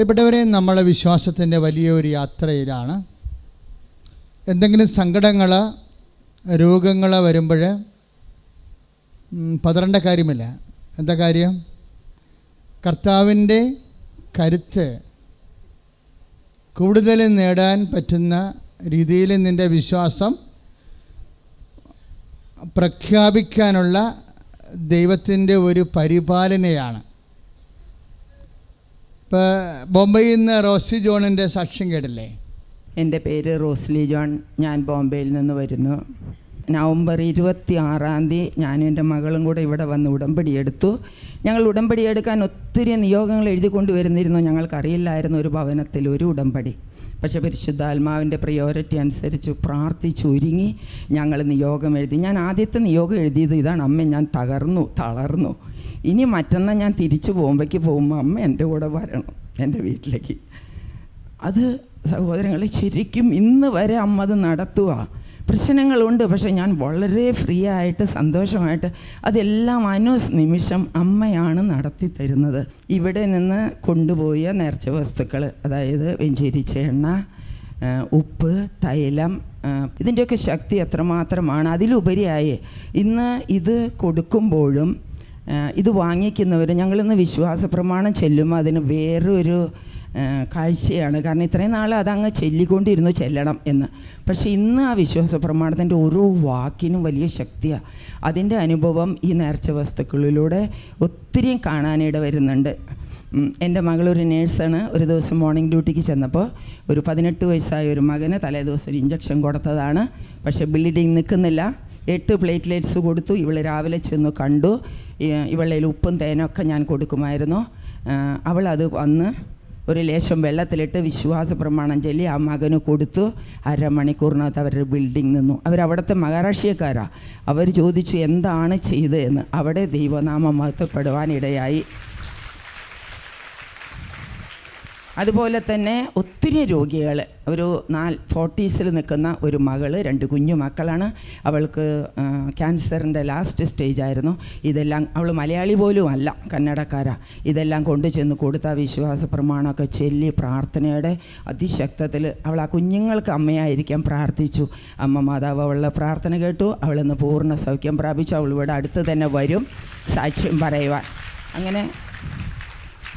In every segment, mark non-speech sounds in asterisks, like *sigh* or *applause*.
പ്രിയപ്പെട്ടവരെ നമ്മളെ വിശ്വാസത്തിന്റെ വലിയൊരു യാത്രയിലാണ്. എന്തെങ്കിലും സങ്കടങ്ങൾ രോഗങ്ങൾ വരുമ്പോൾ പതറേണ്ട കാര്യമില്ല. എന്താ കാര്യം? കർത്താവിന്റെ കരുത്ത് കൂടുതൽ നേടാൻ പറ്റുന്ന രീതിയിൽ നിന്റെ വിശ്വാസം പ്രഖ്യാപിക്കാനുള്ള ദൈവത്തിന്റെ ഒരു പരിപാലനയാണ്. ഇപ്പോൾ ബോംബെയിൽ നിന്ന് റോസി ജോണിന്റെ സാക്ഷ്യം കേട്ടില്ലേ? എന്റെ പേര് റോസ്ലി ജോൺ. ഞാൻ ബോംബെയിൽ നിന്ന് വരുന്നു. നവംബർ ഇരുപത്തി ആറാം തീയതി ഞാനും എന്റെ മകളും കൂടെ ഇവിടെ വന്ന് ഉടമ്പടി എടുത്തു. ഞങ്ങൾ ഉടമ്പടി എടുക്കാൻ ഒത്തിരി നിയോഗങ്ങൾ എഴുതി കൊണ്ടുവരുന്നിരുന്നു. ഞങ്ങൾക്കറിയില്ലായിരുന്നു ഒരു ഭവനത്തിൽ ഒരു ഉടമ്പടി. പക്ഷേ പരിശുദ്ധാത്മാവിന്റെ പ്രയോറിറ്റി അനുസരിച്ച് പ്രാർത്ഥിച്ച് ഒരുങ്ങി ഞങ്ങൾ നിയോഗം എഴുതി. ഞാൻ ആദ്യത്തെ നിയോഗം എഴുതിയത് ഇതാണ്. അമ്മ ഞാൻ തകർന്നു തളർന്നു. ഇനി മറ്റന്നാൾ ഞാൻ തിരിച്ചു പോകുമ്പോഴേക്ക് പോകുമ്പോൾ അമ്മ എന്റെ കൂടെ വരണം എന്റെ വീട്ടിലേക്ക്. അത് സഹോദരങ്ങളെ ശരിക്കും ഇന്ന് വരെ അമ്മ അത് നടത്തുക പ്രശ്നങ്ങളുണ്ട് പക്ഷേ ഞാൻ വളരെ ഫ്രീ ആയിട്ട് സന്തോഷമായിട്ട് അതെല്ലാം അനു നിമിഷം അമ്മയാണ് നടത്തി തരുന്നത്. ഇവിടെ നിന്ന് കൊണ്ടുപോയ നേർച്ച വസ്തുക്കൾ അതായത് വെഞ്ചേരിച്ച എണ്ണ ഉപ്പ് തൈലം ഇതിന്റെയൊക്കെ ശക്തി എത്രമാത്രമാണ്. അതിലുപരിയായി ഇന്ന് ഇത് കൊടുക്കുമ്പോഴും ഇത് വാങ്ങിക്കുന്നവർ ഞങ്ങളിന്ന് വിശ്വാസ പ്രമാണം ചെല്ലുമ്പോൾ അതിന് വേറൊരു കാഴ്ചയാണ്. കാരണം ഇത്രയും നാൾ അതങ്ങ് ചെല്ലിക്കൊണ്ടിരുന്നു ചെല്ലണം എന്ന്. പക്ഷേ ഇന്ന് ആ വിശ്വാസ പ്രമാണത്തിന്റെ ഓരോ വാക്കിനും വലിയ ശക്തിയാണ് അതിന്റെ അനുഭവം ഈ നേർച്ച വസ്തുക്കളിലൂടെ ഒത്തിരിയും കാണാനിട വരുന്നുണ്ട്. എന്റെ മകളൊരു നേഴ്സാണ്. ഒരു ദിവസം മോർണിംഗ് ഡ്യൂട്ടിക്ക് ചെന്നപ്പോൾ ഒരു പതിനെട്ട് വയസ്സായ ഒരു മകന് തലേ ദിവസം ഒരു ഇഞ്ചക്ഷൻ കൊടുത്തതാണ്. പക്ഷേ ബ്ലീഡിങ് നിൽക്കുന്നില്ല എട്ട് പ്ലേറ്റ്ലേറ്റ്സ് കൊടുത്തു. ഇവൾ രാവിലെ ചെന്ന് കണ്ടു. കയ്യിൽ ഉപ്പും തേനൊക്കെ ഞാൻ കൊടുക്കുമായിരുന്നു. അവളത് വന്ന് ഒരു ലേശം വെള്ളത്തിലിട്ട് വിശ്വാസ പ്രമാണം ചൊല്ലി ആ മകന് കൊടുത്തു. അരമണിക്കൂറിനകത്ത് അവരുടെ ബിൽഡിംഗ് നിന്നു. അവരവിടുത്തെ മഹാരാഷ്ട്രീയക്കാരാണ് അവർ ചോദിച്ചു എന്താണ് ചെയ്തതെന്ന്? അവിടെ ദൈവനാമം മഹത്വപ്പെടുവാനിടയായി. അതുപോലെ തന്നെ ഒത്തിരി രോഗികൾ ഒരു നാൽ ഫോർട്ടീസിൽ നിൽക്കുന്ന ഒരു മകൾ രണ്ട് കുഞ്ഞു മക്കളാണ്. അവൾക്ക് ക്യാൻസറിന്റെ ലാസ്റ്റ് സ്റ്റേജ് ആയിരുന്നു. ഇതെല്ലാം അവൾ മലയാളി പോലും അല്ല കന്നഡക്കാരാ. ഇതെല്ലാം കൊണ്ടു ചെന്ന് കൊടുത്ത വിശ്വാസ പ്രമാണമൊക്കെ ചൊല്ലി പ്രാർത്ഥനയുടെ അതിശക്തത്തിൽ അവൾ ആ കുഞ്ഞുങ്ങൾക്ക് അമ്മയായിരിക്കാൻ പ്രാർത്ഥിച്ചു. അമ്മ മാതാവ് അവളുടെ പ്രാർത്ഥന കേട്ടു. അവളിന്ന് പൂർണ സൗഖ്യം പ്രാപിച്ചു. അവൾ ഇവിടെ അടുത്ത് തന്നെ വരും. സാക്ഷ്യം പറയുവാൻ. അങ്ങനെ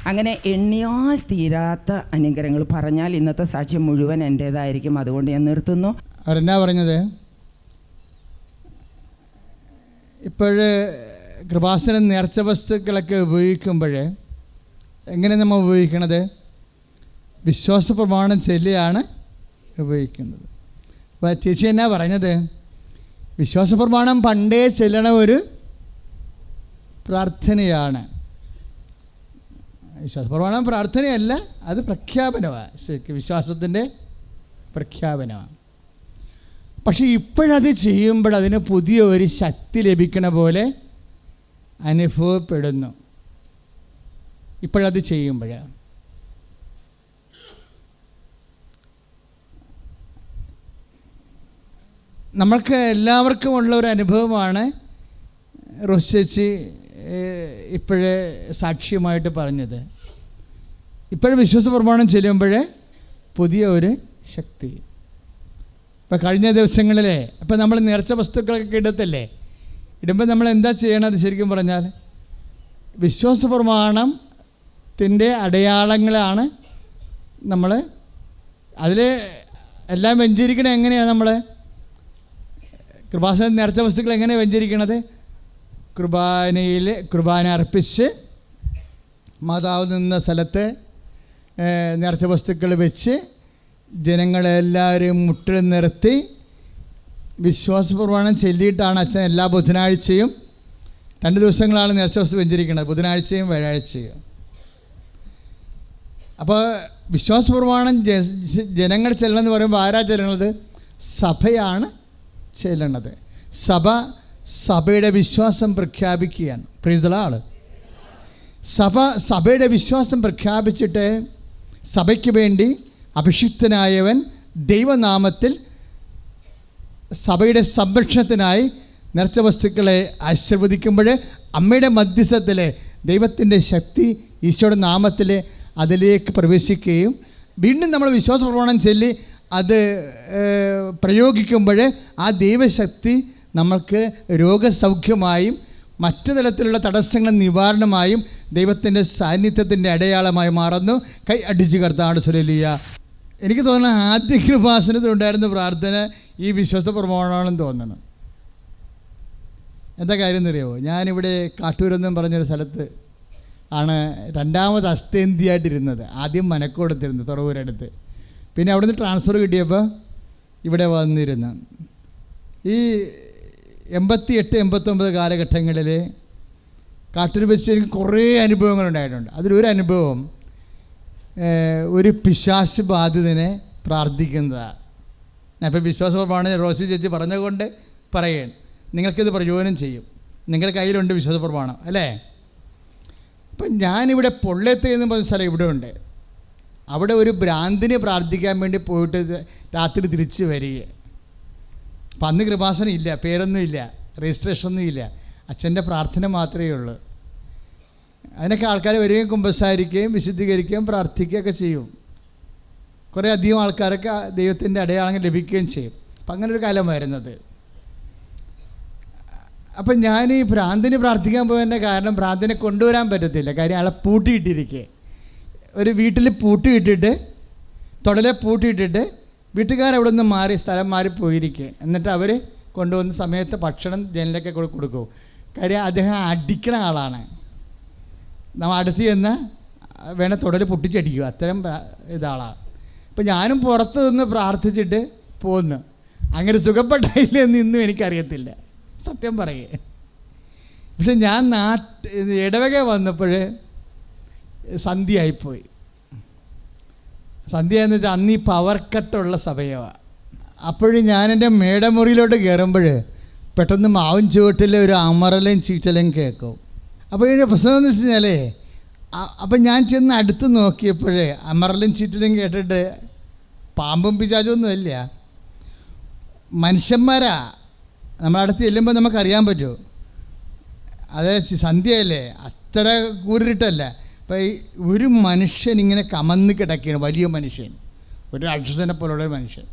അങ്ങനെ എണ്ണിയാൽ തീരാത്ത അനുഗ്രഹങ്ങൾ പറഞ്ഞാൽ ഇന്നത്തെ സാക്ഷ്യം മുഴുവൻ എന്റേതായിരിക്കും അതുകൊണ്ട് ഞാൻ നിർത്തുന്നു. അവരെന്നാ പറഞ്ഞത്? ഇപ്പോഴ് കൃപാസന നേർച്ച വസ്തുക്കളൊക്കെ ഉപയോഗിക്കുമ്പോൾ എങ്ങനെ നമ്മൾ ഉപയോഗിക്കണത്? വിശ്വാസ പ്രമാണം ചൊല്ലിയാണ് ഉപയോഗിക്കുന്നത്. അപ്പോൾ ചേച്ചി എന്നാ പറഞ്ഞത് വിശ്വാസ പ്രമാണം പണ്ടേ ചെല്ലണ ഒരു പ്രാർത്ഥനയാണ്. വിശ്വാസ. പ്രമാണം പ്രാർത്ഥനയല്ല അത് പ്രഖ്യാപനമാണ്. ശരിക്കും വിശ്വാസത്തിന്റെ പ്രഖ്യാപനമാണ്. പക്ഷെ ഇപ്പോഴത് ചെയ്യുമ്പോൾ അതിന് പുതിയ ഒരു ശക്തി ലഭിക്കണ പോലെ അനുഭവപ്പെടുന്നു. ഇപ്പോഴത് ചെയ്യുമ്പോൾ. നമ്മൾക്ക് എല്ലാവർക്കും ഉള്ള ഒരു അനുഭവമാണ് റോസേച്ചി ഇപ്പോഴേ സാക്ഷ്യമായിട്ട് പറഞ്ഞത്. ഇപ്പോഴും വിശ്വാസ പ്രമാണം ചെല്ലുമ്പോഴേ പുതിയ ഒരു ശക്തി. ഇപ്പം കഴിഞ്ഞ ദിവസങ്ങളിലെ ഇപ്പം നമ്മൾ നേർച്ച വസ്തുക്കളൊക്കെ ഇടത്തല്ലേ ഇടുമ്പോൾ നമ്മൾ എന്താ ചെയ്യണത് ശരിക്കും പറഞ്ഞാൽ വിശ്വാസ പ്രമാണത്തിന്റെ അടയാളങ്ങളാണ് നമ്മൾ അതിൽ എല്ലാം വെഞ്ചരിക്കണ എങ്ങനെയാണ് നമ്മൾ? കൃപാസന നേർച്ച വസ്തുക്കൾ എങ്ങനെയാണ് വെഞ്ചരിക്കണത്? കുർബാനയിൽ കുർബാന അർപ്പിച്ച് മാതാവ് നിന്ന സ്ഥലത്ത് നിറച്ച വസ്തുക്കൾ വെച്ച് ജനങ്ങളെല്ലാവരും മുട്ടിൽ നിർത്തി വിശ്വാസപ്രമാണം ചൊല്ലിയിട്ടാണ് അച്ഛൻ എല്ലാ ബുധനാഴ്ചയും രണ്ട് ദിവസങ്ങളാണ് നേർച്ച വസ്തു വെഞ്ചരിക്കുന്നത് ബുധനാഴ്ചയും വ്യാഴാഴ്ചയും. അപ്പോൾ വിശ്വാസപ്രമാണം ജ- ജനങ്ങൾ ചെല്ലണമെന്ന് പറയുമ്പോൾ ആരാ ചെല്ലണത്? സഭയാണ് ചെല്ലണത്. സഭ സഭയുടെ വിശ്വാസം പ്രഖ്യാപിക്കുകയാണ്. പ്രീതലാൾ സഭ സഭയുടെ വിശ്വാസം പ്രഖ്യാപിച്ചിട്ട് സഭയ്ക്ക് വേണ്ടി അഭിഷിക്തനായവൻ ദൈവനാമത്തിൽ സഭയുടെ സംരക്ഷണത്തിനായി നേർച്ച വസ്തുക്കളെ ആശീർവദിക്കുമ്പോൾ അമ്മയുടെ മധ്യസ്ഥത്തിൽ ദൈവത്തിന്റെ ശക്തി ഈശോയുടെ നാമത്തിൽ അതിലേക്ക് പ്രവേശിക്കുകയും വീണ്ടും നമ്മൾ വിശ്വാസ പ്രമാണം ചൊല്ലി അത് പ്രയോഗിക്കുമ്പോൾ ആ ദൈവശക്തി നമ്മൾക്ക് രോഗസൗഖ്യമായും മറ്റ് തരത്തിലുള്ള തടസ്സങ്ങൾ നിവാരണമായും ദൈവത്തിന്റെ സാന്നിധ്യത്തിന്റെ അടയാളമായി മാറുന്നു. കൈ അടിച്ചു കർത്താണ് സുരലിയ എനിക്ക് തോന്നുന്നു ആദ്യ കൃപാസനത്തിലുണ്ടായിരുന്ന പ്രാർത്ഥന ഈ വിശ്വാസ പ്രമാണമാണെന്ന് തോന്നണം. എന്താ കാര്യം എന്നറിയാമോ ഞാനിവിടെ കാട്ടൂരെന്നും പറഞ്ഞൊരു സ്ഥലത്ത് ആണ് രണ്ടാമത് അസ്ഥേന്തിയായിട്ടിരുന്നത് ആദ്യം മനക്കോടത്തിരുന്നത് തുറവൂരടുത്ത്. പിന്നെ അവിടുന്ന് ട്രാൻസ്ഫർ കിട്ടിയപ്പോൾ ഇവിടെ വന്നിരുന്നു. ഈ എൺപത്തി എട്ട് എൺപത്തൊമ്പത് കാലഘട്ടങ്ങളിൽ കാട്ടിൽ വെച്ച് എനിക്ക് കുറേ അനുഭവങ്ങൾ ഉണ്ടായിട്ടുണ്ട്. അതിലൊരു അനുഭവം ഒരു പിശാശ് ബാധിതനെ പ്രാർത്ഥിക്കുന്നതാണ് ഞാൻ ഇപ്പോൾ വിശ്വാസപ്രമാണ് റോസി ചേച്ചി പറഞ്ഞതുകൊണ്ട് പറയുകയാണ് നിങ്ങൾക്കിത് പ്രയോജനം ചെയ്യും. നിങ്ങളുടെ കയ്യിലുണ്ട് വിശ്വാസപ്രമാണം അല്ലേ? അപ്പം ഞാനിവിടെ പൊള്ളത്തെ എന്ന് പറഞ്ഞ സ്ഥലം ഇവിടെ ഉണ്ട്. അവിടെ ഒരു ഭ്രാന്തിനെ പ്രാർത്ഥിക്കാൻ വേണ്ടി പോയിട്ട് രാത്രി തിരിച്ച് വരിക അപ്പം അന്ന് കൃപാസനം ഇല്ല പേരൊന്നും ഇല്ല രജിസ്ട്രേഷനൊന്നും ഇല്ല അച്ഛന്റെ പ്രാർത്ഥന മാത്രമേ ഉള്ളൂ. അതിനൊക്കെ ആൾക്കാർ വരികയും കുമ്പസാരിക്കുകയും വിശുദ്ധീകരിക്കുകയും പ്രാർത്ഥിക്കുകയൊക്കെ ചെയ്യും. കുറേ അധികം ആൾക്കാരൊക്കെ ദൈവത്തിന്റെ അടയാളങ്ങൾ ലഭിക്കുകയും ചെയ്യും. അപ്പം അങ്ങനെ ഒരു കാലമായിരുന്നത് അപ്പം ഞാൻ ഈ ഭ്രാന്തിന് പ്രാർത്ഥിക്കാൻ പോയതിന്റെ കാരണം ഭ്രാന്തിനെ കൊണ്ടുവരാൻ പറ്റത്തില്ല. കാര്യം അയാളെ പൂട്ടിയിട്ടിരിക്കുക ഒരു വീട്ടിൽ പൂട്ടിയിട്ടിട്ട് തുടലെ പൂട്ടിയിട്ടിട്ട് വീട്ടുകാരവിടെ നിന്ന് മാറി സ്ഥലം മാറി പോയിരിക്കുക എന്നിട്ട് അവർ കൊണ്ടുവന്ന സമയത്ത് ഭക്ഷണം ജനലൊക്കെ കൂടെ കൊടുക്കും. കാര്യം അദ്ദേഹം അടിക്കണ ആളാണ്. നമ്മൾ അടുത്ത് ചെന്ന് വേണേൽ തുടൽ പൊട്ടിച്ചടിക്കുക അത്തരം ഇതാളാണ് അപ്പം ഞാനും പുറത്ത് നിന്ന് പ്രാർത്ഥിച്ചിട്ട് പോന്നു. അങ്ങനെ സുഖപ്പെട്ടില്ല എന്ന് ഇന്നും എനിക്കറിയത്തില്ല. സത്യം പറയേ. പക്ഷെ ഞാൻ നാട്ട് ഇടവക വന്നപ്പോൾ സന്ധ്യയായിപ്പോയി. സന്ധ്യ എന്ന് വെച്ചാൽ അന്ന് ഈ പവർ കട്ടുള്ള സമയമാണ് അപ്പോഴും ഞാൻ എന്റെ മേടമുറിയിലോട്ട് കയറുമ്പോൾ പെട്ടെന്ന് മാവും ചുവട്ടിലെ ഒരു അമറലും ചീച്ചലയും കേൾക്കും. അപ്പോൾ ഇതിന്റെ പ്രശ്നം എന്ന് വെച്ച് കഴിഞ്ഞാൽ അപ്പം ഞാൻ ചെന്ന് അടുത്ത് നോക്കിയപ്പോഴേ അമറലും ചീറ്റലും കേട്ടിട്ട് പാമ്പും പിശാചൊന്നും ഇല്ല. മനുഷ്യന്മാരാ നമ്മളടുത്ത് ചെല്ലുമ്പോൾ നമുക്കറിയാൻ പറ്റുമോ അത് സന്ധ്യയല്ലേ? അത്ര കൂരിട്ടല്ല. അപ്പം ഈ ഒരു മനുഷ്യൻ ഇങ്ങനെ കമന്ന് കിടക്കുകയാണ് വലിയ മനുഷ്യൻ. ഒരു രാക്ഷസനെ പോലുള്ള ഒരു മനുഷ്യൻ.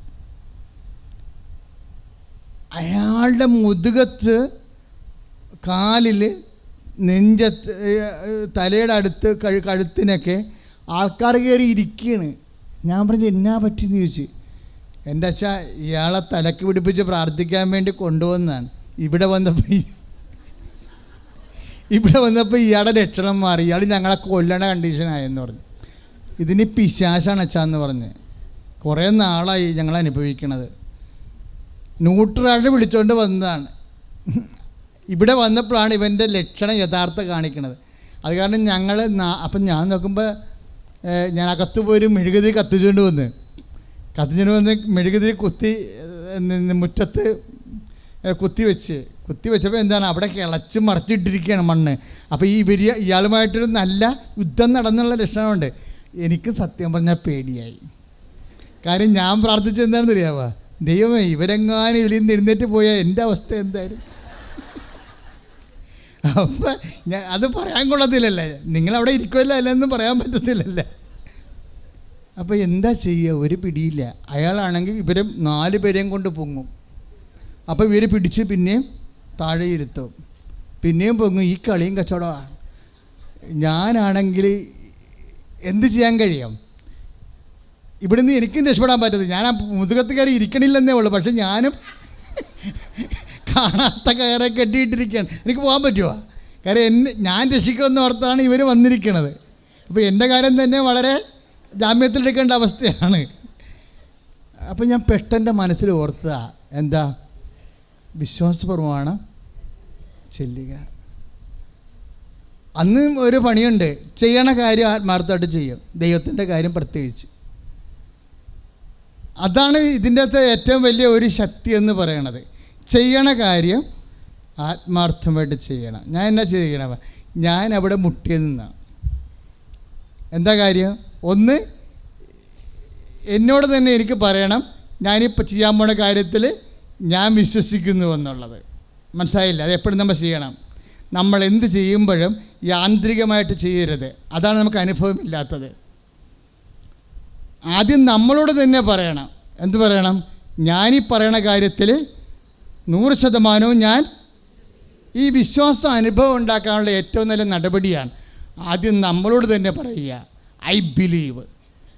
അയാളുടെ മുതുകത്ത് കാലിൽ നെഞ്ചത്ത് തലയുടെ അടുത്ത് കഴു കഴുത്തിനൊക്കെ ആൾക്കാർ കയറി ഇരിക്കുകയാണ് ഞാൻ പറഞ്ഞത് എന്നാ പറ്റിയെന്ന് ചോദിച്ചു എന്റെ അച്ഛാ ഇയാളെ തലക്ക് പിടിപ്പിച്ച് പ്രാർത്ഥിക്കാൻ വേണ്ടി കൊണ്ടുവന്നാണ് ഇവിടെ വന്നപ്പോൾ ഇവിടെ വന്നപ്പോൾ ഇയാളുടെ ലക്ഷണം മാറി. ഇയാൾ ഞങ്ങളെ കൊല്ലണ കണ്ടീഷനായെന്ന് പറഞ്ഞു. ഇതിന് പിശാശാണ് അച്ഛാന്ന് പറഞ്ഞ്. കുറേ നാളായി ഞങ്ങൾ അനുഭവിക്കണത്. ന്യൂട്രാളിനെ വിളിച്ചുകൊണ്ട് വന്നതാണ്. ഇവിടെ വന്നപ്പോഴാണ് ഇവന്റെ ലക്ഷണം യഥാർത്ഥ കാണിക്കണത്. അത് കാരണം ഞങ്ങൾ അപ്പം ഞാൻ നോക്കുമ്പോൾ ഞാൻ അകത്ത് പോയി മെഴുകുതി കത്തിച്ചുകൊണ്ട് വന്ന്. കത്തിച്ചുകൊണ്ട് വന്ന് മെഴുകുതിരി കുത്തി മുറ്റത്ത് കുത്തി വെച്ച്. കുത്തി വെച്ചപ്പോൾ എന്താണ്? അവിടെ കിളച്ച് മറച്ചിട്ടിരിക്കുകയാണ് മണ്ണ്. അപ്പോൾ ഈ വലിയ ഇയാളുമായിട്ടൊരു നല്ല യുദ്ധം നടന്നുള്ള ലക്ഷണമുണ്ട്. എനിക്ക് സത്യം പറഞ്ഞാൽ പേടിയായി. കാര്യം ഞാൻ പ്രാർത്ഥിച്ചത് എന്താണെന്ന് അറിയാവോ? ദൈവമേ ഇവരെങ്ങാനും ഇതിൽ നിന്ന് എഴുന്നേറ്റ് പോയാൽ എന്റെ അവസ്ഥ എന്തായാലും? അപ്പം ഞാൻ അത് പറയാൻ കൊള്ളത്തില്ലല്ലേ? നിങ്ങളവിടെ ഇരിക്കുമല്ലോ അല്ലെന്നും പറയാൻ പറ്റത്തില്ലല്ലേ? അപ്പോൾ എന്താ ചെയ്യുക ഒരു പിടിയില്ല. അയാളാണെങ്കിൽ ഇവരും നാല് പേരെയും കൊണ്ട് പൊങ്ങും. അപ്പോൾ ഇവർ പിടിച്ച് പിന്നെയും താഴെ ഇരുത്തും പിന്നെയും പൊങ്ങും ഈ കളിയും കച്ചവടമാണ് ഞാനാണെങ്കിൽ എന്ത് ചെയ്യാൻ കഴിയും? ഇവിടുന്ന് എനിക്കും രക്ഷപ്പെടാൻ പറ്റത്തില്ല. ഞാൻ ആ മുതുകത്ത് കയറി ഇരിക്കണില്ലെന്നേ ഉള്ളൂ. പക്ഷെ ഞാനും *laughs* കാണാത്ത കയറെ കെട്ടിയിട്ടിരിക്കുകയാണ്. എനിക്ക് പോകാൻ പറ്റുമോ? കാര്യം എന്നെ ഞാൻ രക്ഷിക്കുമെന്ന് ഓർത്താണ് ഇവർ വന്നിരിക്കുന്നത് അപ്പോൾ എന്റെ കാര്യം തന്നെ വളരെ ജാമ്യത്തിലെടുക്കേണ്ട അവസ്ഥയാണ്. അപ്പോൾ ഞാൻ പെട്ടെന്റെ മനസ്സിൽ ഓർത്തതാ. എന്താ? വിശ്വാസപൂർവമാണ് ചെല്ലുക. അന്ന് ഒരു പണിയുണ്ട്. ചെയ്യണ കാര്യം ആത്മാർത്ഥമായിട്ട് ചെയ്യും. ദൈവത്തിന്റെ കാര്യം പ്രത്യേകിച്ച്. അതാണ് ഇതിന്റെ അകത്ത് ഏറ്റവും വലിയ ഒരു ശക്തി എന്ന് പറയണത്. ചെയ്യണ കാര്യം ആത്മാർത്ഥമായിട്ട് ചെയ്യണം. ഞാൻ എന്നാ ചെയ്യണം? ഞാൻ അവിടെ മുട്ടിയ നിന്നാണ് എന്താ കാര്യം? ഒന്ന് എന്നോട് തന്നെ എനിക്ക് പറയണം. ഞാനിപ്പോൾ ചെയ്യാൻ പോണ കാര്യത്തിൽ ഞാൻ വിശ്വസിക്കുന്നു എന്നുള്ളത്. മനസ്സിലായില്ല? അത് എപ്പോഴും നമ്മൾ ചെയ്യണം. നമ്മൾ എന്ത് ചെയ്യുമ്പോഴും യാന്ത്രികമായിട്ട് ചെയ്യരുത്. അതാണ് നമുക്ക് അനുഭവമില്ലാത്തത്. ആദ്യം നമ്മളോട് തന്നെ പറയണം. എന്ത് പറയണം? ഞാനീ പറയണ കാര്യത്തിൽ നൂറ് ശതമാനവും ഞാൻ ഈ വിശ്വാസ അനുഭവം ഉണ്ടാക്കാനുള്ള ഏറ്റവും നല്ല നടപടിയാണ്. ആദ്യം നമ്മളോട് തന്നെ പറയുക. ഐ ബിലീവ്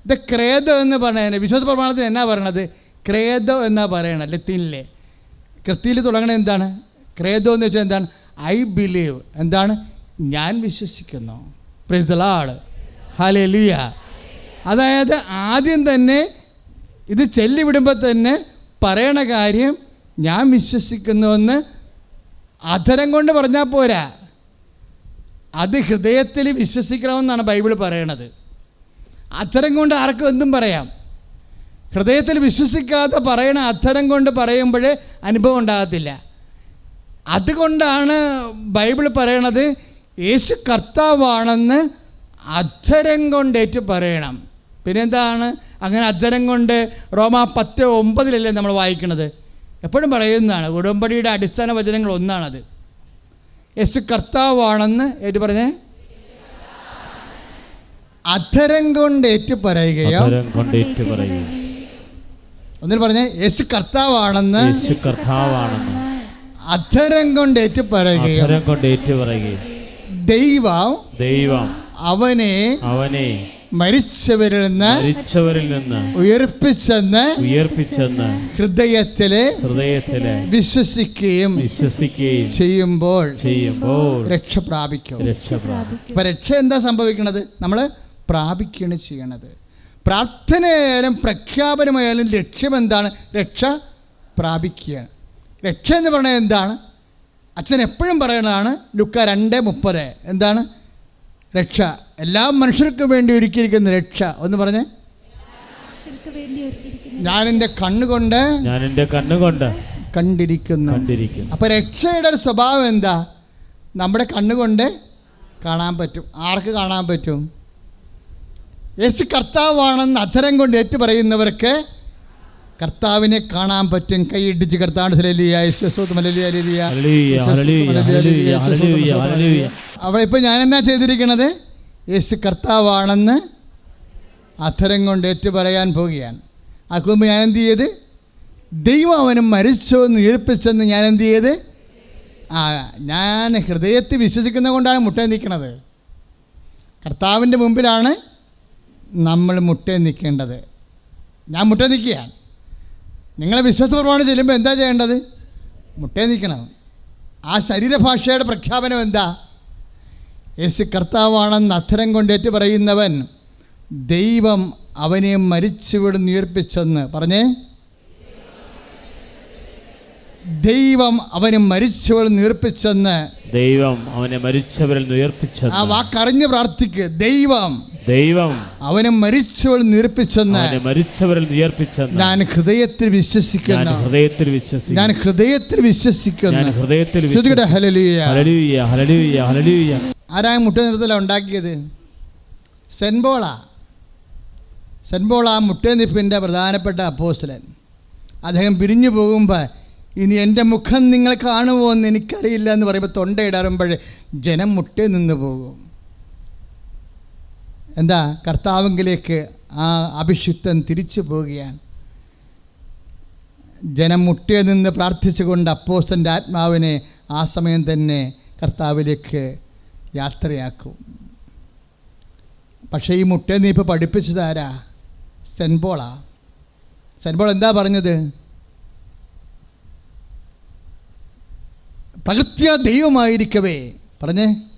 ദ ക്രേത എന്ന് പറഞ്ഞതിന് വിശ്വാസ പ്രമാണത്തിന് എന്നാ പറയണത്? ക്രേദം എന്നാ പറയണം ലത്തീനിലെ കൃത്യയിൽ തുടങ്ങണത് എന്താണ്? ക്രേതോ എന്ന് വെച്ചാൽ എന്താണ്? I believe. എന്താണ്? ഞാൻ വിശ്വസിക്കുന്നു. പ്രൈസ് ദ ലാഡ് ഹാലേ ലിയ അതായത് ആദ്യം തന്നെ ഇത് ചെല്ലിവിടുമ്പോൾ തന്നെ പറയണ കാര്യം ഞാൻ വിശ്വസിക്കുന്നുവെന്ന് അധരം കൊണ്ട് പറഞ്ഞാൽ പോരാ. അത് ഹൃദയത്തിൽ വിശ്വസിക്കണമെന്നാണ് ബൈബിൾ പറയണത്. അധരം കൊണ്ട് ആർക്കും എന്തും പറയാം. ഹൃദയത്തിൽ വിശ്വസിക്കാതെ പറയണ അധരം കൊണ്ട് പറയുമ്പോൾ അനുഭവം ഉണ്ടാകത്തില്ല. അതുകൊണ്ടാണ് ബൈബിൾ പറയണത് യേശു കർത്താവാണെന്ന് അധരം കൊണ്ടേറ്റ് പറയണം. പിന്നെന്താണ്? അങ്ങനെ അധരം കൊണ്ട് റോമ പത്ത് ഒമ്പതിലല്ലേ നമ്മൾ വായിക്കുന്നത് എപ്പോഴും പറയുന്നതാണ് ഉടമ്പടിയുടെ അടിസ്ഥാന വചനങ്ങൾ ഒന്നാണത്. യേശു കർത്താവാണെന്ന് ഏറ്റു പറഞ്ഞേ? അധരം കൊണ്ട് ഏറ്റു പറയുകയോ. ഒന്നിൽ പറഞ്ഞേ യേശു കർത്താവാണെന്ന് യേശു കർത്താവാണെന്ന് അധരം കൊണ്ട് ഏറ്റു പറയുകയും അധരം കൊണ്ടേറ്റ് പറയുകയും ദൈവം ദൈവം അവനെ അവനെ മരിച്ചവരിൽ നിന്ന് മരിച്ചവരിൽ നിന്ന് ഉയർപ്പിച്ചെന്ന് ഉയർപ്പിച്ചെന്ന് ഹൃദയത്തിലെ ഹൃദയത്തിലെ വിശ്വസിക്കുകയും വിശ്വസിക്കുകയും ചെയ്യുമ്പോൾ ചെയ്യുമ്പോൾ രക്ഷ പ്രാപിക്കും രക്ഷ പ്രാപിക്കും രക്ഷ എന്താ സംഭവിക്കണത്? നമ്മൾ പ്രാപിക്കുകയാണ് ചെയ്യണത്. പ്രാർത്ഥനയായാലും പ്രഖ്യാപനമായാലും ലക്ഷ്യം എന്താണ്? രക്ഷ പ്രാപിക്കുകയാണ്. രക്ഷ എന്ന് പറയുന്നത് എന്താണ്? അച്ഛൻ എപ്പോഴും പറയുന്നതാണ് ലുക്ക രണ്ട് മുപ്പത്. എന്താണ്? രക്ഷ. എല്ലാ മനുഷ്യർക്കും വേണ്ടി ഒരുക്കിയിരിക്കുന്ന രക്ഷ. ഒന്ന് പറഞ്ഞേ. ഞാൻ എന്റെ കണ്ണുകൊണ്ട് ഞാൻ എന്റെ കണ്ണുകൊണ്ട് കണ്ടിരിക്കുന്നു. കണ്ടിരിക്കുന്നു. അപ്പോൾ രക്ഷയുടെ ഒരു സ്വഭാവം എന്താ? നമ്മുടെ കണ്ണുകൊണ്ട് കാണാൻ പറ്റും. ആർക്ക് കാണാൻ പറ്റും? യേശു കർത്താവാണെന്ന് അധരം കൊണ്ട് ഏറ്റു പറയുന്നവർക്ക് കർത്താവിനെ കാണാൻ പറ്റും. കൈയിടിച്ച് ഇടിച്ച് കർത്താണ്. അവിടെ ഇപ്പോൾ ഞാൻ എന്നാ ചെയ്തിരിക്കണത്? യേശു കർത്താവാണെന്ന് അധരം കൊണ്ട് ഏറ്റു പറയാൻ പോവുകയാണ്. അതുമ്പോൾ ഞാൻ എന്ത് ചെയ്ത്? ദൈവം അവനും മരിച്ചോ എന്ന് ഉയർപ്പിച്ചെന്ന് ഞാൻ എന്ത് ചെയ്ത്? ആ ഞാൻ ഹൃദയത്തിൽ വിശ്വസിക്കുന്നത് കൊണ്ടാണ് മുട്ടേ നിൽക്കുന്നത് കർത്താവിന്റെ മുമ്പിലാണ് നമ്മൾ മുട്ടേ നിൽക്കേണ്ടത്. ഞാൻ മുട്ടേ നിൽക്കുകയാണ്. നിങ്ങളെ വിശ്വാസപ്രമാണം ചെല്ലുമ്പോൾ എന്താ ചെയ്യേണ്ടത്? മുട്ടേ നിൽക്കണം. ആ ശരീരഭാഷയുടെ പ്രഖ്യാപനം എന്താ? യേശു കർത്താവാണെന്ന് അത്തരം കൊണ്ടേറ്റ് പറയുന്നവൻ ദൈവം അവനെ മരിച്ചുവിടുന്ന് ഉയർപ്പിച്ചെന്ന് പറഞ്ഞേ? ദൈവം അവനെ മരിച്ചവൾ ഉയർപ്പിച്ചെന്ന്. ദൈവം അവനെ മരിച്ചവരിൽ നിന്ന് ആ ഉയർപ്പിച്ചെന്ന് വാക്കറിഞ്ഞ് പ്രാർത്ഥിക്കുക ദൈവം ദൈവം അവനെ മരിച്ചവൾ ഉയർപ്പിച്ചെന്ന് മരിച്ചവരിൽ ഉയർപ്പിച്ചെന്ന് ഞാൻ ഹൃദയത്തിൽ വിശ്വസിക്കുന്നു. ഹൃദയത്തിൽ ഞാൻ ഹൃദയത്തിൽ വിശ്വസിക്കുന്നു. ഹൃദയത്തിൽ ശ്രുതിയുടെ ആരാണ് മുട്ട നിറത്തിലാണ് ഉണ്ടാക്കിയത്? സെൻബോള. സെൻബോള മുട്ടനിപ്പിന്റെ പ്രധാനപ്പെട്ട അപ്പോസ്റ്റലൻ അദ്ദേഹം പിരിഞ്ഞു പോകുമ്പോൾ ഇനി എന്റെ മുഖം നിങ്ങൾ കാണുമോ എന്ന് എനിക്കറിയില്ല എന്ന് പറയുമ്പോൾ തൊണ്ടയിടറുമ്പോൾ ജനം മുട്ടേ നിന്ന് പോകും. എന്താ കർത്താവിങ്കിലേക്ക് ആ അഭിഷിക്തൻ തിരിച്ചു പോവുകയാണ്. ജനം മുട്ടേ നിന്ന് പ്രാർത്ഥിച്ചുകൊണ്ട് അപ്പോസ്റ്റന്റെ ആത്മാവിനെ ആ സമയം തന്നെ കർത്താവിലേക്ക് യാത്രയാക്കും. പക്ഷേ ഈ മുട്ടയെ നീ ഇപ്പോൾ പഠിപ്പിച്ചതാരാ സെൻബോളാ സെൻബോൾ എന്താ പറഞ്ഞത്? പ്രകൃത്യ ദൈവമായിരിക്കവേ. പറഞ്ഞേ.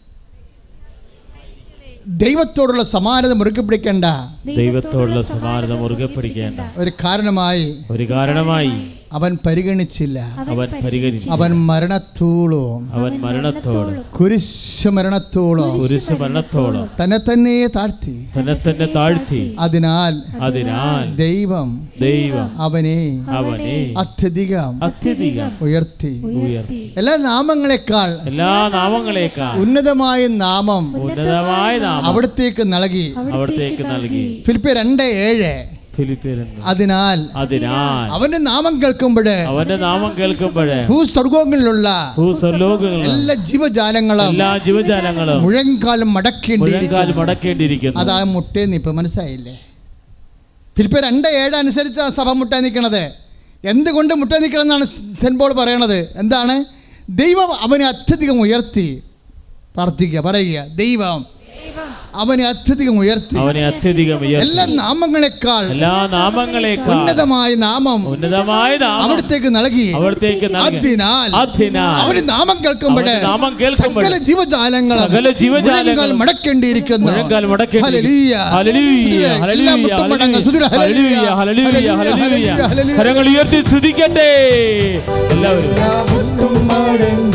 ദൈവത്തോടുള്ള സമാനത മുറുകെ പിടിക്കേണ്ട ദൈവത്തോടുള്ള സമാനത മുറുകെ പിടിക്കേണ്ട ഒരു കാരണമായി ഒരു കാരണമായി അവൻ പരിഗണിച്ചില്ല. അവൻ പരിഗണിച്ചു അവൻ മരണത്തോളം അവൻ മരണത്തോളം. കുരിശ് മരണത്തോളം. കുരിശ് മരണത്തോളം. തന്നെ തന്നെ താഴ്ത്തി. തന്നെ തന്നെ താഴ്ത്തി. അതിനാൽ അതിനാൽ ദൈവം ദൈവം അവനെ അവനെ അത്യധികം അത്യധികം ഉയർത്തി. ഉയർത്തി. എല്ലാ നാമങ്ങളെക്കാൾ എല്ലാ നാമങ്ങളെക്കാൾ ഉന്നതമായ നാമം ഉന്നതമായ നാമം അവിടത്തേക്ക് നൽകി. അവിടത്തേക്ക് നൽകി. ഫിലിപ്പ് രണ്ട് ഏഴ് അതിനാൽ അതിനാൽ അവന്റെ നാമം കേൾക്കുമ്പോഴേ അവന്റെ നാമം കേൾക്കുമ്പോഴേ ഭൂസ്വർഗങ്ങളിലുള്ള ഭൂസ്വലോകങ്ങളും എല്ലാ ജീവജാലങ്ങളും എല്ലാ ജീവജാലങ്ങളും മുഴങ്കാലം മടക്കേണ്ടി മുഴങ്കാൽ മടക്കേണ്ടിയിരിക്കുന്നു. അതാ മുട്ടേന്ന് ഇപ്പൊ മനസ്സിലായില്ലേ? ഫിലിപ്പ് രണ്ട് ഏഴ് അനുസരിച്ച് സഭ മുട്ട നിൽക്കണത് എന്തുകൊണ്ട് മുട്ട നിൽക്കണം എന്നാണ് സെന്റ് പോൾ പറയണത്? എന്താണ്? ദൈവം അവനെ അത്യധികം ഉയർത്തി പ്രാർത്ഥിക്കുക പറയുക ദൈവം അവനെ അത്യധികം ഉയർത്തി. അവനെ അത്യധികം ഉയർത്തി. എല്ലാ നാമങ്ങളെക്കാൾ എല്ലാ നാമങ്ങളെക്കാൾ ഉന്നതമായ നാമം ഉന്നതമായ നാമം അവിടത്തേക്ക് നൽകി. അവിടത്തേക്ക് അതിനാൽ അതിനാൽ അവന് നാമം കേൾക്കുമ്പോഴേ അവന്റെ നാമം കേൾക്കുമ്പോൾ സകല ജീവജാലങ്ങൾ സകല ജീവജാലങ്ങൾ മടക്കേണ്ടിയിരിക്കുന്നു. മുഴങ്കാൽ മടക്കേണ്ടി hallelujah. Hallelujah, hallelujah, hallelujah, hallelujah, hallelujah. കരങ്ങൾ ഉയർത്തി സ്തുതിക്കട്ടെ. എല്ലാവരും. മടങ്ങി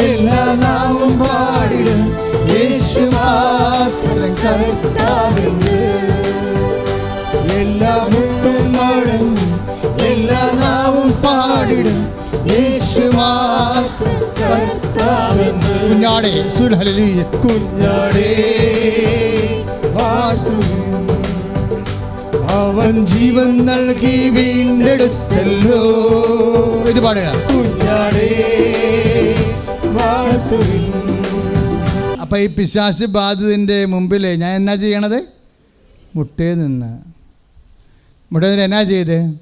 എല്ലാ നാമം പാടിടും യേശു മാത്രം കർത്താവെന്ന്. എല്ലാ മുട്ടും മടങ്ങി എല്ലാ നാവും പാടിടും യേശു മാത്രം കർത്താവെന്ന്. കുഞ്ഞാടേ സുരഹലിയ കുഞ്ഞാടേ വാഴ്ത്തുവിൻ. അവൻ ജീവൻ നൽകി വീണ്ടെടുത്തല്ലോ. ഇത് പാടുക. കുഞ്ഞാടേ. അപ്പൊ ഈ പിശാശ് ബാധിതന്റെ മുമ്പിൽ ഞാൻ എന്നാ ചെയ്യണത്? മുട്ടേ നിന്ന്. മുട്ടേ നിന്ന് എന്നാ ചെയ്ത്?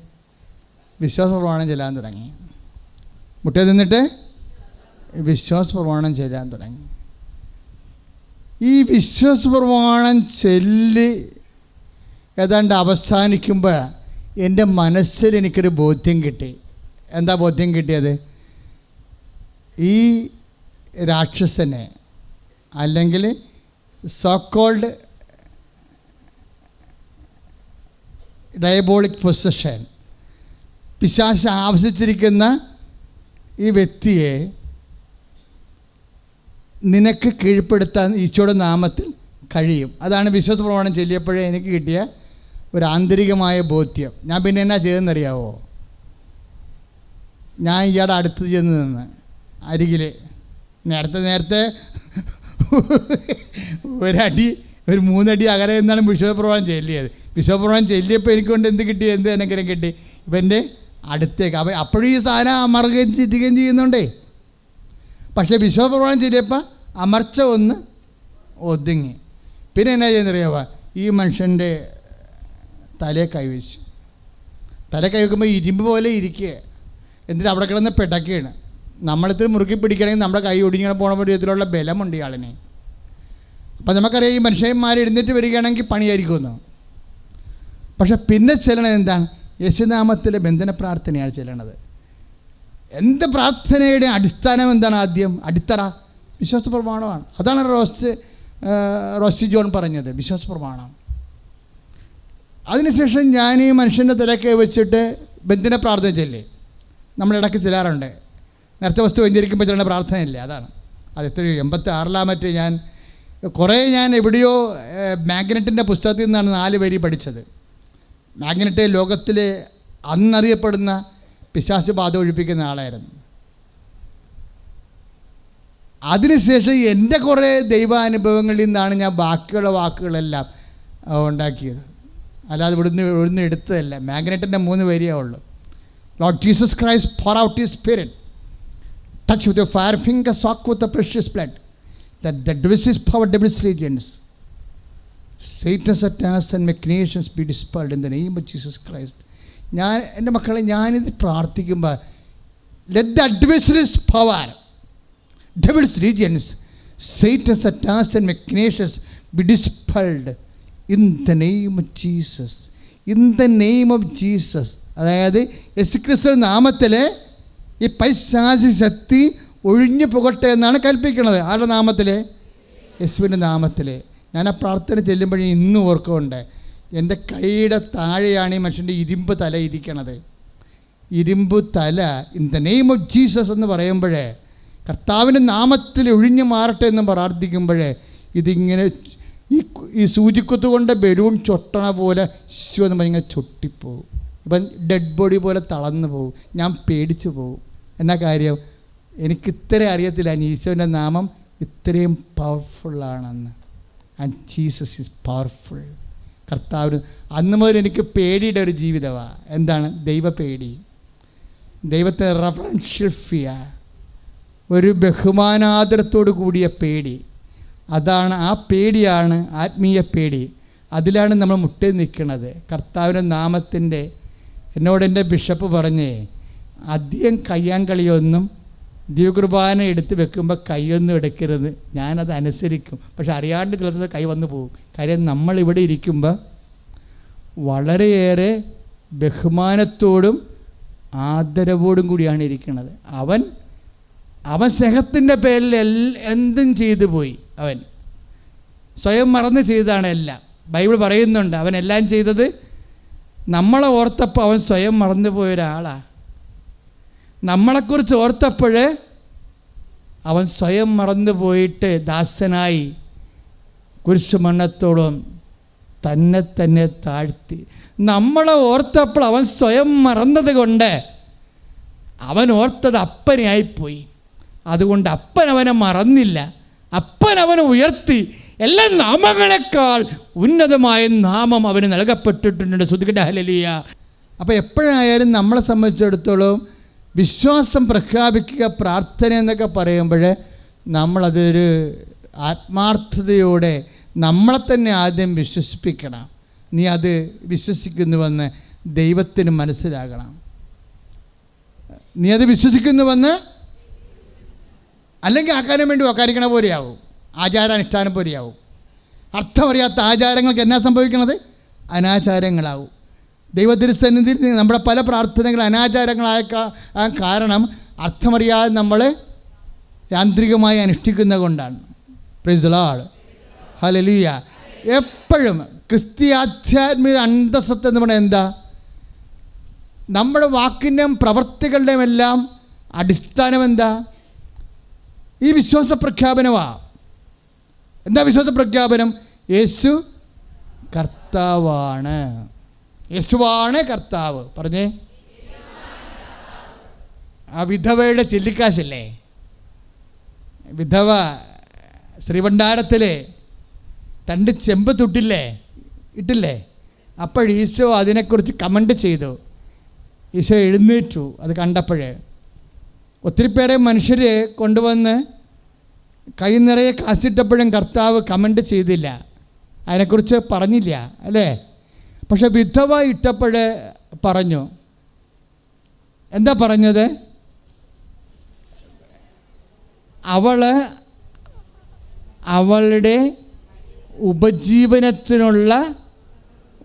വിശ്വാസ പ്രമാണം ചെല്ലാൻ തുടങ്ങി. മുട്ടേ നിന്നിട്ട് വിശ്വാസ പ്രമാണം ചെല്ലാൻ തുടങ്ങി. ഈ വിശ്വാസ പ്രമാണം ചെല്ലി ഏതാണ്ട് അവസാനിക്കുമ്പോൾ എന്റെ മനസ്സിൽ എനിക്കൊരു ബോധ്യം കിട്ടി. എന്താ ബോധ്യം കിട്ടിയത്? ഈ രാക്ഷസനെ അല്ലെങ്കിൽ സോക്കോൾഡ് ഡയബോളിക് പൊസഷൻ പിശാശ് ആവശ്യിച്ചിരിക്കുന്ന ഈ വ്യക്തിയെ നിനക്ക് കീഴ്പ്പെടുത്താൻ ഈശോയുടെ നാമത്തിൽ കഴിയും. അതാണ് വിശ്വാസ പ്രമാണം ചൊല്ലിയപ്പോഴേ എനിക്ക് കിട്ടിയ ഒരു ആന്തരികമായ ബോധ്യം. ഞാൻ പിന്നെ എന്നാ ചെയ്തെന്നറിയാവോ ഞാൻ ഇയാളുടെ അടുത്ത് ചെന്ന് നിന്ന് അരികിൽ നേരത്തെ നേരത്തെ ഒരടി ഒരു മൂന്നടി അകലെ നിന്നാണ് വിശ്വപ്രമാണം ചെല്ലിയത്. വിശ്വപ്രമാണം ചെല്ലിയപ്പോൾ എനിക്കൊണ്ട് എന്ത് കിട്ടി? എന്ത് അനുഗ്രഹം കിട്ടി? ഇപ്പം എന്റെ അടുത്തേക്ക്. അപ്പം അപ്പോഴും ഈ സാധനം അമറുകയും ചിന്തിക്കുകയും ചെയ്യുന്നുണ്ടേ. പക്ഷേ വിശ്വപ്രമാണം ചെല്ലിയപ്പോൾ അമർച്ച ഒന്ന് ഒതുങ്ങി. പിന്നെ എന്നാ ചെയ്യുന്നറിയാവുക ഈ മനുഷ്യന്റെ തലയെ കൈവച്ചു തല കൈവയ്ക്കുമ്പോൾ ഇരുമ്പ് പോലെ ഇരിക്കുക. എന്നിട്ട് അവിടെ കിടന്ന് പിടക്കുകയാണ്. നമ്മളിത്തിരി മുറുക്കി പിടിക്കണമെങ്കിൽ നമ്മുടെ കൈ ഒടിഞ്ഞിങ്ങനെ പോകുന്ന വിധത്തിലുള്ള ബലമുണ്ട് ഇയാളിന് അപ്പം നമുക്കറിയാം ഈ മനുഷ്യന്മാർ എഴുന്നേറ്റ് വരികയാണെങ്കിൽ പണിയായിരിക്കുമെന്ന്. പക്ഷെ പിന്നെ ചെല്ലണത് എന്താണ് യശുനാമത്തിലെ ബന്ധന പ്രാർത്ഥനയാണ് ചെല്ലണത്. എന്ത് പ്രാർത്ഥനയുടെ അടിസ്ഥാനം എന്താണ് ആദ്യം? അടിത്തറ. വിശ്വാസ പ്രമാണമാണ്. അതാണ് റോസ് ആ, റോസി ജോൺ പറഞ്ഞത്. വിശ്വാസ പ്രമാണം. അതിനുശേഷം ഞാൻ ഈ മനുഷ്യന്റെ തിരക്കെ വെച്ചിട്ട് ബന്ധന പ്രാർത്ഥന ചെല്ലേ. നമ്മളിടയ്ക്ക് ചെല്ലാറുണ്ട്. നേരത്തെ വസ്തു വെഞ്ചരിക്കുമ്പോൾ ചെല്ലേണ്ട പ്രാർത്ഥനയില്ലേ? അതാണ്. അത് എത്രയോ എൺപത്തി ആറിലാമറ്റ് ഞാൻ കുറേ ഞാൻ എവിടെയോ മാഗ്നറ്റിന്റെ പുസ്തകത്തിൽ നിന്നാണ് നാല് വരി പഠിച്ചത്. മാഗ്നറ്റ് ലോകത്തിലെ അന്നറിയപ്പെടുന്ന പിശാച് ബാധ ഒഴിപ്പിക്കുന്ന ആളായിരുന്നു. അതിനുശേഷം എന്റെ കുറേ ദൈവാനുഭവങ്ങളിൽ നിന്നാണ് ഞാൻ ബാക്കിയുള്ള വാക്കുകളെല്ലാം ഉണ്ടാക്കിയത്. അല്ലാതെ ഇവിടുന്ന് ഇവിടുന്ന് എടുത്തതല്ല. മാഗ്നറ്റിന്റെ മൂന്ന് വരിയേ ഉള്ളൂ. Lord Jesus Christ pour out ഈ spirit touch with fire finger soak with precious blood that the ഡിവിസിസ് power devils regions Satan's attacks and machinations be dispelled in the name of Jesus Christ. ഞാൻ എന്റെ മക്കളെ ഞാനിത് പ്രാർത്ഥിക്കുമ്പോൾ let the adversaries power devils regions Satan's attacks and machinations be dispelled in the name of Jesus in the name of Jesus അതായത് യേശുക്രിസ്തു നാമത്തിൽ ഈ പൈശാചി ശക്തി ഒഴിഞ്ഞു പോകട്ടെ എന്നാണ് കൽപ്പിക്കുന്നത്. ആരുടെ നാമത്തിൽ യേശുവിന്റെ നാമത്തിൽ ഞാൻ ആ പ്രാർത്ഥന ചെല്ലുമ്പോഴേ ഇന്നും ഓർക്കുന്നുണ്ട്. എന്റെ കൈയുടെ താഴെയാണ് ഈ മനുഷ്യന്റെ ഇരുമ്പ് തല ഇരിക്കണത്. ഇരുമ്പ് തല in the name of Jesus എന്ന് പറയുമ്പോഴേ കർത്താവിന്റെ നാമത്തിൽ ഒഴിഞ്ഞു മാറട്ടെ എന്ന് പ്രാർത്ഥിക്കുമ്പോഴേ ഇതിങ്ങനെ ഈ ഈ സൂചിക്കുത്ത് കൊണ്ട് ബലൂൺ ചൊട്ടണ പോലെ ശിശു എന്ന് പറഞ്ഞാൽ ചൊട്ടിപ്പോവും. ഇപ്പം ഡെഡ് ബോഡി പോലെ തളർന്നു പോകും ഞാൻ പേടിച്ചു പോകും എന്നാ കാര്യം എനിക്ക് ഇത്ര അറിയത്തില്ല. ഈശോന്റെ നാമം ഇത്രയും പവർഫുള്ളാണെന്ന് ആൻഡ് ജീസസ് ഈസ് പവർഫുൾ കർത്താവിന് അന്ന് മുതൽ എനിക്ക് പേടിയുടെ ഒരു ജീവിതമാണ് എന്താണ്? ദൈവപേടി. ദൈവത്തെ റഫറൻഷ്യൽ ഫിയ ഒരു ബഹുമാനാദരത്തോടു കൂടിയ പേടി. അതാണ് ആ പേടിയാണ് ആത്മീയ പേടി. അതിലാണ് നമ്മൾ മുട്ടി നിൽക്കുന്നത്. കർത്താവിന്റെ നാമത്തിന്റെ എന്നോട് എന്റെ ബിഷപ്പ് പറഞ്ഞേ അധികം കയ്യാങ്കളിയൊന്നും ദിവ്യകുർബാന എടുത്ത് വെക്കുമ്പോൾ കൈയൊന്നും എടുക്കരുത്. ഞാനത് അനുസരിക്കും. പക്ഷെ അറിയാണ്ട് ചിലത് കൈ വന്നു പോകും. കാര്യം നമ്മളിവിടെ ഇരിക്കുമ്പോൾ വളരെയേറെ ബഹുമാനത്തോടും ആദരവോടും കൂടിയാണ് ഇരിക്കുന്നത്. അവൻ അവൻ സ്നേഹത്തിന്റെ പേരിൽ എന്തും ചെയ്തു പോയി അവൻ. സ്വയം മറന്ന് ചെയ്തതാണ് എല്ലാം. ബൈബിൾ പറയുന്നുണ്ട് അവൻ എല്ലാം ചെയ്തത്. നമ്മളെ ഓർത്തപ്പോൾ അവൻ സ്വയം മറന്നു പോയ ഒരാളാണ് നമ്മളെക്കുറിച്ച് ഓർത്തപ്പോൾ അവൻ സ്വയം മറന്നു പോയിട്ട് ദാസനായി കുരിശുമണ്ണത്തോളം തന്നെ തന്നെ താഴ്ത്തി. നമ്മളെ ഓർത്തപ്പോൾ അവൻ സ്വയം മറന്നത് കൊണ്ട് അവൻ ഓർത്തത് അപ്പനായിപ്പോയി. അതുകൊണ്ട് അപ്പൻ അവനെ മറന്നില്ല. അപ്പൻ അവനെ ഉയർത്തി. എല്ലാ നാമങ്ങളെക്കാൾ ഉന്നതമായ നാമം അവന് നൽകപ്പെട്ടിട്ടുണ്ട്. സുധികട ഹലലിയ അപ്പോൾ എപ്പോഴായാലും നമ്മളെ സംബന്ധിച്ചിടത്തോളം വിശ്വാസം പ്രഖ്യാപിക്കുക പ്രാർത്ഥന എന്നൊക്കെ പറയുമ്പോൾ നമ്മളതൊരു ആത്മാർത്ഥതയോടെ നമ്മളെ തന്നെ ആദ്യം വിശ്വസിപ്പിക്കണം. നീ അത് വിശ്വസിക്കുന്നുവെന്ന് ദൈവത്തിന് മനസ്സിലാകണം. നീ അത് വിശ്വസിക്കുന്നുവെന്ന് അല്ലെങ്കിൽ ആക്കാനും വേണ്ടി ഉക്കാരിക്കണ പോലെയാവും. ആചാരാനുഷ്ഠാനം പോലെയാവും. അർത്ഥമറിയാത്ത ആചാരങ്ങൾക്ക് എന്നാ സംഭവിക്കുന്നത് അനാചാരങ്ങളാവും. ദൈവത്തിന്റെ സന്നിധിയിൽ നമ്മുടെ പല പ്രാർത്ഥനകൾ അനാചാരങ്ങളായ കാരണം അർത്ഥമറിയാതെ നമ്മൾ യാന്ത്രികമായി അനുഷ്ഠിക്കുന്ന കൊണ്ടാണ്. പ്രിസുലാൾ ഹലലിയ എപ്പോഴും ക്രിസ്ത്യാധ്യാത്മിക അന്തസ്സത്ത് എന്ന് പറയുന്നത് എന്താ? നമ്മുടെ വാക്കിന്റെയും പ്രവർത്തികളുടെയും എല്ലാം അടിസ്ഥാനം എന്താ? ഈ വിശ്വാസ പ്രഖ്യാപനമാ. എന്താ വിശ്വാസ പ്രഖ്യാപനം? യേശു കർത്താവാണ്. യേശുവാണ് കർത്താവ്. പറഞ്ഞേ. ആ വിധവയുടെ ചെല്ലിക്കാശല്ലേ? വിധവ ശ്രീഭണ്ഡാരത്തിൽ രണ്ട് ചെമ്പ് തൊട്ടില്ലേ? ഇട്ടില്ലേ? അപ്പോൾ ഈശോ അതിനെക്കുറിച്ച് കമന്റ് ചെയ്തു. ഈശോ എഴുന്നേറ്റു അത് കണ്ടപ്പോഴേ. ഒത്തിരി പേരെ മനുഷ്യർ കൊണ്ടുവന്ന് കൈ നിറയെ കാശിട്ടപ്പോഴും കർത്താവ് കമന്റ് ചെയ്തില്ല. അതിനെക്കുറിച്ച് പറഞ്ഞില്ല. അല്ലേ? പക്ഷെ വിധവ ഇട്ടപ്പോഴേ പറഞ്ഞു. എന്താ പറഞ്ഞത്? അവൾ അവളുടെ ഉപജീവനത്തിനുള്ള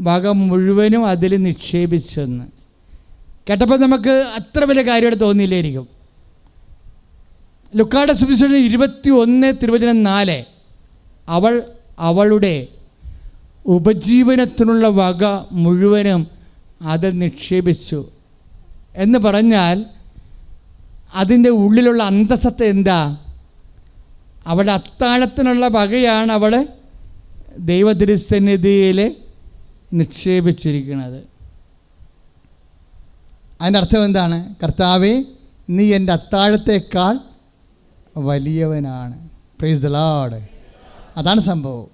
വക മുഴുവനും അതിൽ നിക്ഷേപിച്ചെന്ന്. കേട്ടപ്പോൾ നമുക്ക് അത്ര വലിയ കാര്യമായിട്ട് തോന്നിയില്ലായിരിക്കും. ലുക്കാട സുവിശേഷം ഇരുപത്തി ഒന്ന് തിരുവചനം നാല്. അവൾ അവളുടെ ഉപജീവനത്തിനുള്ള വക മുഴുവനും അത് നിക്ഷേപിച്ചു. എന്ന് പറഞ്ഞാൽ അതിന്റെ ഉള്ളിലുള്ള അന്തസത്ത എന്താ? അവളുടെ അത്താഴത്തിനുള്ള വകയാണ് അവൾ ദൈവതിരുസന്നിധിയിൽ നിക്ഷേപിച്ചിരിക്കുന്നത്. അതിന്റെ അർത്ഥം എന്താണ്? കർത്താവെ നീ എന്റെ അത്താഴത്തേക്കാൾ വലിയവനാണ്. പ്രൈസ് ദ ലോഡ് അതാണ് സംഭവം.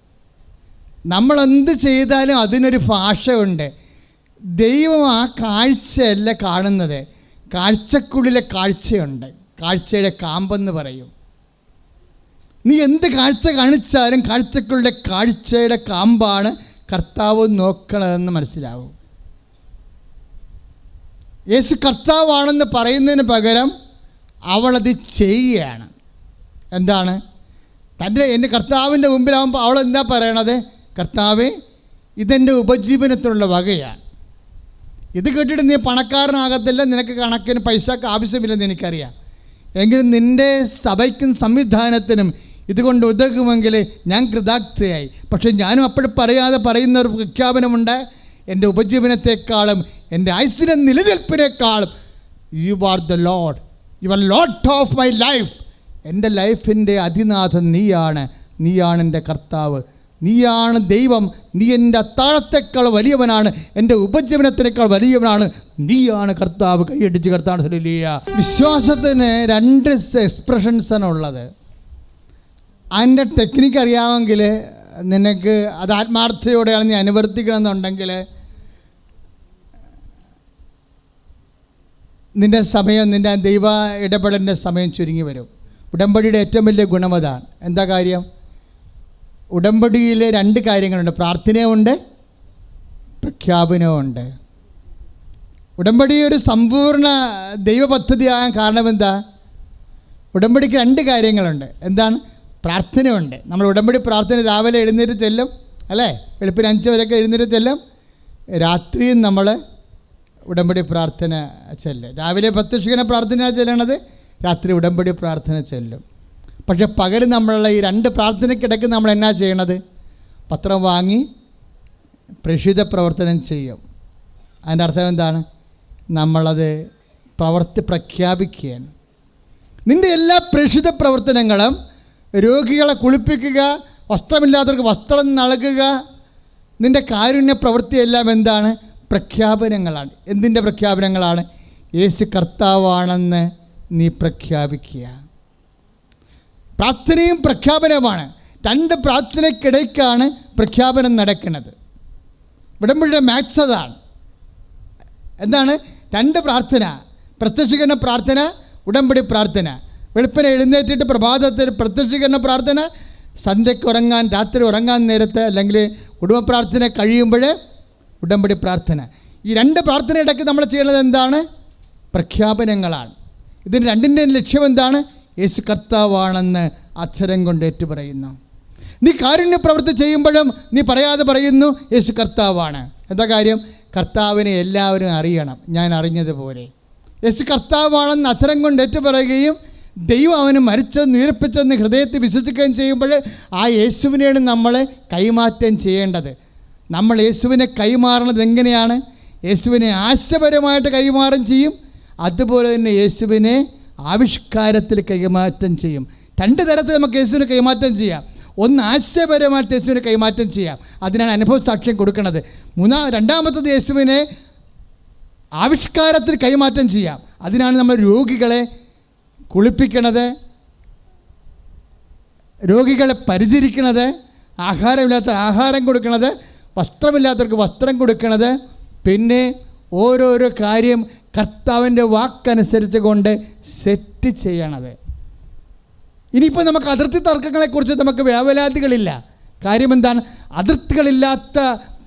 നമ്മൾ എന്ത് ചെയ്താലും അതിനൊരു ഭാഷയുണ്ട്. ദൈവം ആ കാഴ്ചയല്ല കാണുന്നത്. കാഴ്ചക്കുള്ളിലെ കാഴ്ചയുണ്ട്. കാഴ്ചയുടെ കാമ്പെന്ന് പറയും. നീ എന്ത് കാഴ്ച കാണിച്ചാലും കാഴ്ചക്കുള്ളിലെ കാഴ്ചയുടെ കാമ്പാണ് കർത്താവ് നോക്കണതെന്ന് മനസ്സിലാവും. യേശു കർത്താവാണെന്ന് പറയുന്നതിന് പകരം അവളത് ചെയ്യുകയാണ്. എന്താണ്? തന്റെ എന്റെ കർത്താവിന്റെ മുമ്പിലാവുമ്പോൾ അവൾ എന്താ പറയണത്? കർത്താവേ ഇതെന്റെ ഉപജീവനത്തിനുള്ള വകയാണ്. ഇത് കേട്ടിട്ട് നീ പണക്കാരനാകത്തില്ല നിനക്ക് കണക്കിന് പൈസക്ക് ആവശ്യമില്ലെന്ന് എനിക്കറിയാം. എങ്കിലും നിന്റെ സഭയ്ക്കും സംവിധാനത്തിനും ഇതുകൊണ്ട് ഉതകുമെങ്കിൽ ഞാൻ കൃതാർത്ഥയായി പക്ഷേ ഞാനും അപ്പോഴും പറയാതെ പറയുന്ന ഒരു പ്രഖ്യാപനമുണ്ട് എന്റെ ഉപജീവനത്തെക്കാളും എന്റെ ഐശ്വര്യ നിലനിൽപ്പിനേക്കാളും you are the Lord you are Lord of my life എന്റെ ലൈഫിന്റെ അതിനാഥൻ നീയാണ്. നീയാണ് എന്റെ കർത്താവ്. നീയാണ് ദൈവം. നീ എന്റെ അത്താഴത്തേക്കാൾ വലിയവനാണ്. എന്റെ ഉപജീവനത്തിനേക്കാൾ വലിയവനാണ്. നീയാണ് കർത്താവ് കൈയടിച്ച് കർത്താവ്. ചൊല്ലിയ വിശ്വാസത്തിന് രണ്ട് എക്സ്പ്രഷൻസ് ആണ് ഉള്ളത്. അതിന്റെ ടെക്നിക്ക് അറിയാമെങ്കിൽ നിനക്ക് അത് ആത്മാർത്ഥയോടെയാണ് നീ അനുവർത്തിക്കണമെന്നുണ്ടെങ്കിൽ നിന്റെ സമയം നിന്റെ ദൈവ ഇടപെടലിന്റെ സമയം ചുരുങ്ങി വരും. ഉടമ്പടിയുടെ ഏറ്റവും വലിയ ഗുണം എന്താ കാര്യം? ഉടമ്പടിയിൽ രണ്ട് കാര്യങ്ങളുണ്ട്. പ്രാർത്ഥനയുണ്ട് പ്രഖ്യാപനവുമുണ്ട്. ഉടമ്പടി ഒരു സമ്പൂർണ ദൈവ പദ്ധതിയാകാൻ കാരണം എന്താ ഉടമ്പടിക്ക് രണ്ട് കാര്യങ്ങളുണ്ട്. എന്താണ്? പ്രാർത്ഥനയുണ്ട്. നമ്മൾ ഉടമ്പടി പ്രാർത്ഥന രാവിലെ എഴുന്നേറ്റ് ചെല്ലും അല്ലേ? വെളുപ്പിന് അഞ്ച് വരെയൊക്കെ എഴുന്നേറ്റ് ചെല്ലും. രാത്രിയും നമ്മൾ ഉടമ്പടി പ്രാർത്ഥന ചെല്ലും. രാവിലെ പ്രത്യക്ഷിക്കുന്ന പ്രാർത്ഥന ചെല്ലണത്. രാത്രി ഉടമ്പടി പ്രാർത്ഥന ചെല്ലും. പക്ഷെ പകരം നമ്മളുള്ള ഈ രണ്ട് പ്രാർത്ഥനയ്ക്കിടയ്ക്ക് നമ്മൾ എന്നാ ചെയ്യണത്? പത്രം വാങ്ങി പ്രഷിത പ്രവർത്തനം ചെയ്യും. അതിന്റെ അർത്ഥം എന്താണ്? നമ്മളത് പ്രവർത്തി പ്രഖ്യാപിക്കുകയാണ്. നിന്റെ എല്ലാ പ്രഷിത പ്രവർത്തനങ്ങളും രോഗികളെ കുളിപ്പിക്കുക വസ്ത്രമില്ലാത്തവർക്ക് വസ്ത്രം നൽകുക നിന്റെ കാരുണ്യ പ്രവൃത്തിയെല്ലാം എന്താണ്? പ്രഖ്യാപനങ്ങളാണ്. എന്തിന്റെ പ്രഖ്യാപനങ്ങളാണ്? യേശു കർത്താവാണെന്ന് നീ പ്രഖ്യാപിക്കുക. പ്രാർത്ഥനയും പ്രഖ്യാപനവുമാണ്. രണ്ട് പ്രാർത്ഥനയ്ക്കിടയ്ക്കാണ് പ്രഖ്യാപനം നടക്കുന്നത്. വിടമ്പുഴ മാക്സ് അതാണ്. എന്താണ്? രണ്ട് പ്രാർത്ഥന. പ്രത്യക്ഷീകരണ പ്രാർത്ഥന ഉടമ്പടി പ്രാർത്ഥന. വെളുപ്പിനെ എഴുന്നേറ്റിട്ട് പ്രഭാതത്തിൽ പ്രത്യക്ഷീകരണ പ്രാർത്ഥന സന്ധ്യയ്ക്ക് ഉറങ്ങാൻ രാത്രി ഉറങ്ങാൻ നേരത്തെ അല്ലെങ്കിൽ കുടുംബ പ്രാർത്ഥന കഴിയുമ്പോൾ ഉടമ്പടി പ്രാർത്ഥന. ഈ രണ്ട് പ്രാർത്ഥന ഇടയ്ക്ക് നമ്മൾ ചെയ്യുന്നത് എന്താണ്? പ്രഖ്യാപനങ്ങളാണ്. ഇതിന് രണ്ടിന്റെയും ലക്ഷ്യം എന്താണ്? യേശു കർത്താവാണെന്ന് അക്ഷരം കൊണ്ട് ഏറ്റുപറയുന്നു. നീ കാരുണ്യ പ്രവൃത്തി ചെയ്യുമ്പോഴും നീ പറയാതെ പറയുന്നു യേശു കർത്താവാണ്. എന്താ കാര്യം? കർത്താവിനെ എല്ലാവരും അറിയണം. ഞാൻ അറിഞ്ഞതുപോലെ. യേശു കർത്താവാണെന്ന് അക്ഷരം കൊണ്ട് ഏറ്റുപറയുകയും ദൈവം അവന് മരിച്ചെന്ന് ഉയർപ്പിച്ചെന്ന് ഹൃദയത്തിൽ വിശ്വസിക്കുകയും ചെയ്യുമ്പോൾ ആ യേശുവിനെയാണ് നമ്മൾ കൈമാറ്റം ചെയ്യേണ്ടത്. നമ്മൾ യേശുവിനെ കൈമാറണത് എങ്ങനെയാണ്? യേശുവിനെ ആശയപരമായിട്ട് കൈമാറും ചെയ്യും. അതുപോലെ തന്നെ യേശുവിനെ ആവിഷ്കാരത്തിൽ കൈമാറ്റം ചെയ്യും. രണ്ട് തരത്തിൽ നമുക്ക് യേശുവിന് കൈമാറ്റം ചെയ്യാം. ഒന്ന് ആശയപരമായിട്ട് യേശുവിനെ കൈമാറ്റം ചെയ്യാം. അതിനാണ് അനുഭവ സാക്ഷ്യം കൊടുക്കുന്നത്. മൂന്നാ രണ്ടാമത്തത് യേശുവിനെ ആവിഷ്കാരത്തിൽ കൈമാറ്റം ചെയ്യാം. അതിനാണ് നമ്മൾ രോഗികളെ കുളിപ്പിക്കണത് രോഗികളെ പരിചരിക്കണത് ആഹാരമില്ലാത്ത ആഹാരം കൊടുക്കണത് വസ്ത്രമില്ലാത്തവർക്ക് വസ്ത്രം കൊടുക്കണത് പിന്നെ ഓരോരോ കാര്യം കർത്താവിന്റെ വാക്കനുസരിച്ച് കൊണ്ട് സെറ്റ് ചെയ്യണത്. ഇനിയിപ്പോൾ നമുക്ക് അതിർത്തി തർക്കങ്ങളെക്കുറിച്ച് നമുക്ക് വേവലാതികളില്ല കാര്യം എന്താണ് അതിർത്തികളില്ലാത്ത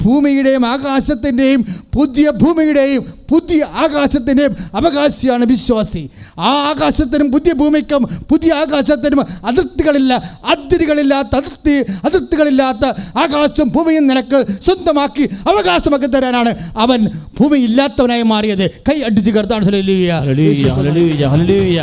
ഭൂമിയുടെയും ആകാശത്തിന്റെയും പുതിയ ഭൂമിയുടെയും പുതിയ ആകാശത്തിന്റെയും അവകാശിയാണ് വിശ്വാസി. ആ ആകാശത്തിനും പുതിയ ഭൂമിക്കും പുതിയ ആകാശത്തിനും അതിർത്തികളില്ല അതിരുകളില്ലാത്ത അതിർത്തി അതിർത്തികളില്ലാത്ത ആകാശം ഭൂമിയും നിനക്ക് സ്വന്തമാക്കി അവകാശമാക്കി തരാനാണ് അവൻ ഭൂമി ഇല്ലാത്തവനായി മാറിയത്. കൈ അടിച്ച് കർത്താണ് ഹല്ലേലൂയ ഹല്ലേലൂയ ഹല്ലേലൂയ.